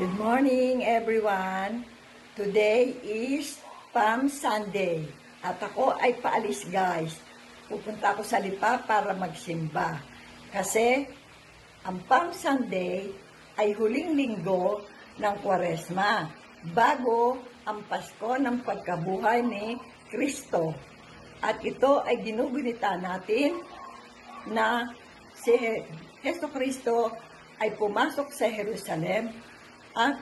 Good morning, everyone. Today is Palm Sunday. At ako ay paalis, guys. Pupunta ako sa Lipa para magsimba. Kasi ang Palm Sunday ay huling linggo ng Kwaresma. Bago ang Pasko ng pagkabuhay ni Kristo. At ito ay ginugunita natin na si Heso Kristo ay pumasok sa Jerusalem at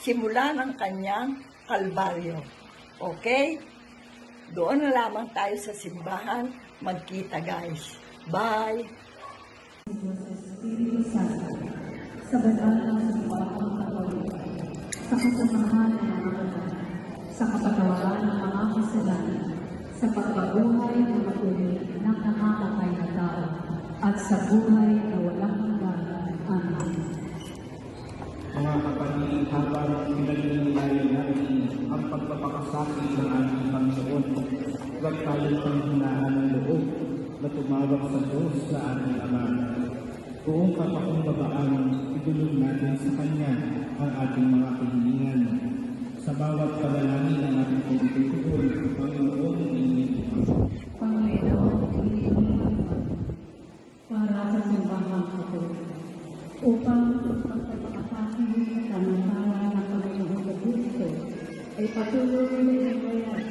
simula ng kanyang kalbaryo. Okay? Doon na lamang tayo sa simbahan magkita guys. Bye! Sa banal ng katoliko, sa kasamahan ng mga sa kapatawaran ng mga kasalanan, sa pagbabuhay na matuloy ng namamatay na tao, at sa buhay pagpapakasakit ng ating Panginoon, huwag tayong panghinaan ng loob na tumawag sa Diyos sa ating Ama. Buong kapakumbabaan, idulog natin sa Kanya ang ating mga kahilingan. Sa bawat panalangin ng ating pagtutupon, Panginoon, ingin Panginoon, iniiwan para sa simbahang katoliko, upang ang pagpapakasakit ng ay patuloy na ibayad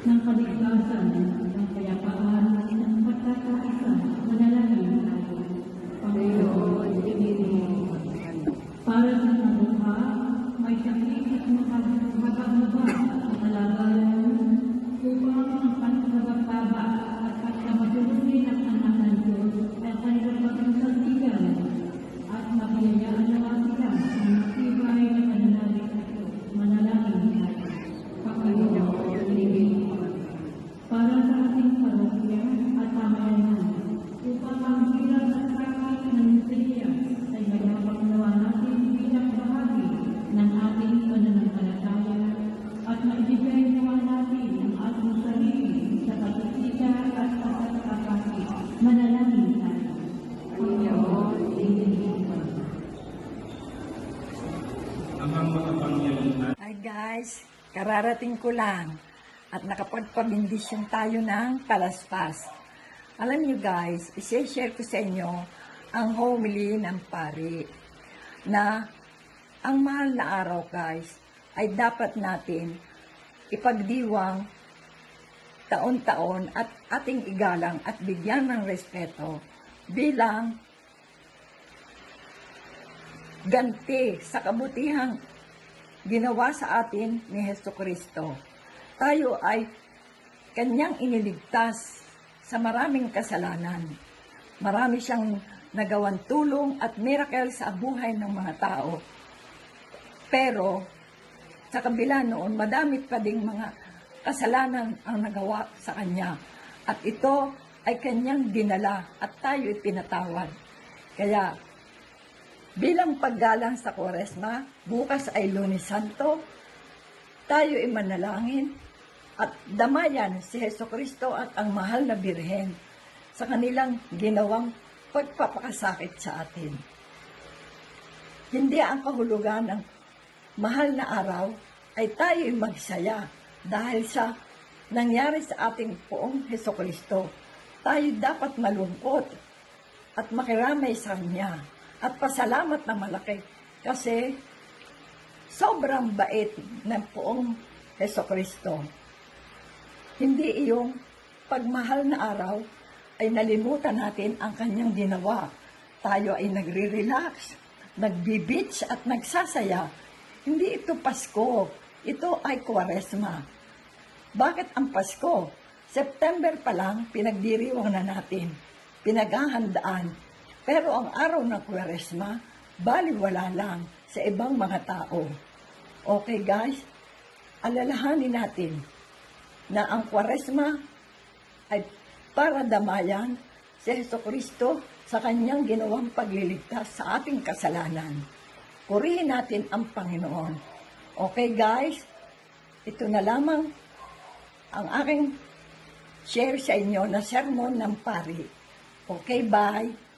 ng kaligtasan, ng kayapaan, ang makapangyarihan Hi guys, kararating ko lang at nakapagpabindisyon tayo ng palaspas. Alam niyo guys, isi-share ko sa inyo ang homily ng pari na ang mahal na araw guys ay dapat natin ipagdiwang taon-taon at ating igalang at bigyan ng respeto bilang ganti sa kabutihang ginawa sa atin ni Heso Kristo. Tayo ay kanyang iniligtas sa maraming kasalanan. Marami siyang nagawan tulong at miracle sa buhay ng mga tao. Pero, sa kabila noon, madami pa ding mga kasalanan ang nagawa sa kanya. At ito ay kanyang dinala at tayo ay pinatawad. Kaya, Bilang paggalang sa Kwaresma, bukas ay Lunes Santo, tayo ay manalangin at damayan si Heso Kristo at ang mahal na Birhen sa kanilang ginawang pagpapakasakit sa atin. Hindi ang kahulugan ng mahal na araw ay tayo ay magsaya dahil sa nangyari sa ating poong Heso Kristo. Tayo dapat malungkot at makiramay sa Kanya at pasalamat na malaki kasi sobrang bait ng poong Heso Kristo. Hindi iyong pagmahal na araw ay nalimutan natin ang kanyang ginawa. Tayo ay nagre-relax, nagbi-beach at nagsasaya. Hindi ito Pasko, ito ay Kwaresma. Bakit ang Pasko? September pa lang, pinagdiriwang na natin. Pinaghahandaan. Pero ang araw ng Kwaresma, baliwala lang sa ibang mga tao. Okay guys, alalahanin natin na ang Kwaresma ay para damayan si Heso Kristo sa kanyang ginawang pagliligtas sa ating kasalanan. Purihin natin ang Panginoon. Okay guys, ito na lamang ang aking share sa inyo na sermon ng pari. Okay, bye.